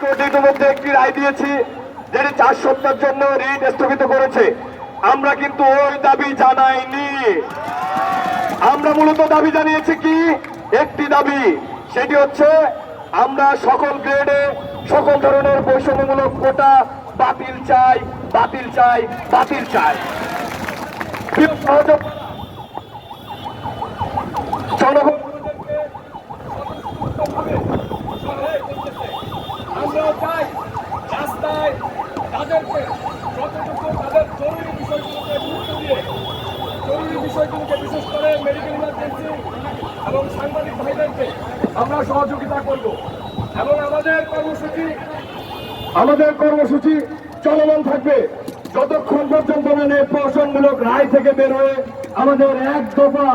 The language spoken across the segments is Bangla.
কোর্ট ইতিমধ্যে একটি রায় দিয়েছি, যেটি চার সপ্তাহের জন্য রিট স্থগিত করেছে। আমরা কিন্তু ওই দাবি জানাইনি। আমরা মূলত দাবি জানিয়েছি কি? একটি দাবি, সেটি হচ্ছে আমরা সকল গ্রেডে সকল ধরনের বৈষম্যমূলক কোটা বাতিল চাই বাতিল চাই বাতিল চাই। জনগণ তাদেরকে যতটুকু তাদের জরুরি বিষয়গুলোকে গুরুত্ব দিয়ে, জরুরি বিষয়গুলোকে বিশেষ করে মেডিকেল ইমার্জেন্সি এবং সাংবাদিক ভাইদেরকে আমরা সহযোগিতা করব। এবং আমাদের কর্মসূচি আমাদের কর্মসূচি চলমান থাকবে। যতক্ষণ পর্যন্ত মানে প্রশাসনমূলক রায় থেকে বের হয়ে আমাদের এক দফা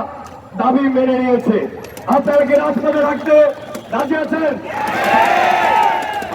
দাবি মেনে নিয়েছে। আপনারা কি রাজপথে রাখতে রাজি আছেন?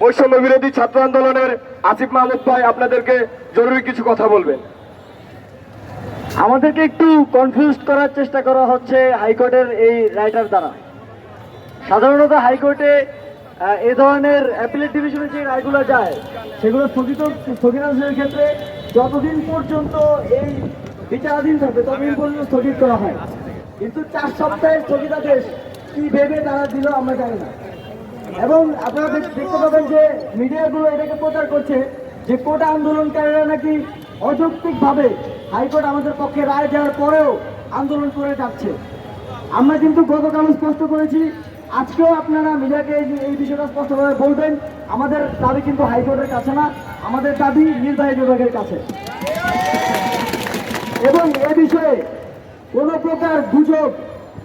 বৈষম্য বিরোধী ছাত্র আন্দোলনের আসিফ মাহমুদ ভাই আপনাদেরকে জরুরি কিছু কথা বলবেন। আমাদেরকে একটু কনফিউজ করার চেষ্টা করা হচ্ছে হাইকোর্টের এই রাইটার দ্বারা। সাধারণত হাইকোর্টে এ ধরনের অ্যাপিলেট ডিভিশনে যে রায়গুলো যায়, সেগুলো স্থগিত স্থগিতাদেশের ক্ষেত্রে যতদিন পর্যন্ত এই বিচারাধীন থাকবে, ততদিন পর্যন্ত স্থগিত করা হয়। কিন্তু চার সপ্তাহের স্থগিতাদেশ কি ভেবে তারা দিল আমরা জানি না। এবং আপনারা দেখ- দেখতে পাবেন যে মিডিয়াগুলো এটাকে প্রচার করছে যে কোটা আন্দোলনকারীরা নাকি অযৌক্তিকভাবে হাইকোর্ট আমাদের পক্ষে রায় দেওয়ার পরেও আন্দোলন করে যাচ্ছে। আমরা কিন্তু গতকাল স্পষ্ট করেছি, আজকেও আপনারা মিডিয়াকে এই বিষয়টা স্পষ্টভাবে বলবেন, আমাদের দাবি কিন্তু হাইকোর্টের কাছে না, আমাদের দাবি নির্বাহী বিভাগের কাছে। এবং এ বিষয়ে কোনো প্রকার গুজব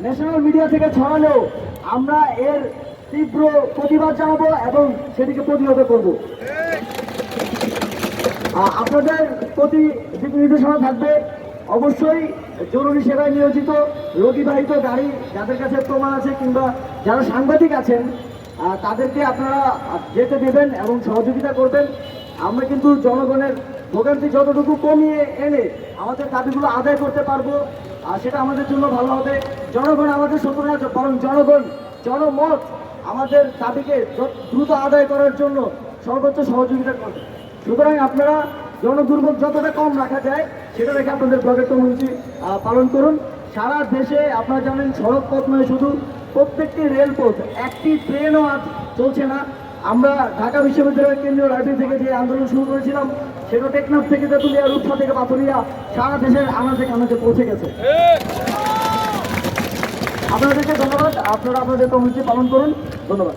ন্যাশনাল মিডিয়া থেকে ছড়ালেও আমরা এর তীব্র প্রতিবাদ জানাব এবং সেটিকে প্রতিহত করব। আপনাদের প্রতি নির্দেশনা থাকবে, অবশ্যই জরুরি সেবায় নিয়োজিত, রোগীবাহিত গাড়ি যাদের কাছে প্রমাণ আছে কিংবা যারা সাংবাদিক আছেন তাদেরকে আপনারা যেতে দেবেন এবং সহযোগিতা করবেন। আমরা কিন্তু জনগণের ভোগান্তি যতটুকু কমিয়ে এনে আমাদের দাবিগুলো আদায় করতে পারব আর সেটা আমাদের জন্য ভালো হবে। জনগণ আমাদের না, বরং জনগণ, জনমত আমাদের দাবিকে দ্রুত আদায় করার জন্য সর্বোচ্চ সহযোগিতা করবে। সুতরাং আপনারা জনদুর্ভোগ যতটা কম রাখা যায়, সেটা রেখে আপনাদের ব্লগের কর্মসূচি পালন করুন। সারা দেশে আপনারা জানেন, সড়ক পথ নয়, শুধু প্রত্যেকটি রেলপথ, একটি ট্রেনও আজ চলছে না। আমরা ঢাকা বিশ্ববিদ্যালয়ের কেন্দ্রীয় লাইব্রেরি থেকে যে আন্দোলন শুরু করেছিলাম, সেটা টেকনাফ থেকে তেঁতুলিয়া, রূপসা থেকে পাথরিয়া, সারা দেশের আনাচে কানাচে পৌঁছে গেছে। আপনাদেরকে ধন্যবাদ। আপনারা আপনাদের কর্মসূচি পালন করুন। ধন্যবাদ।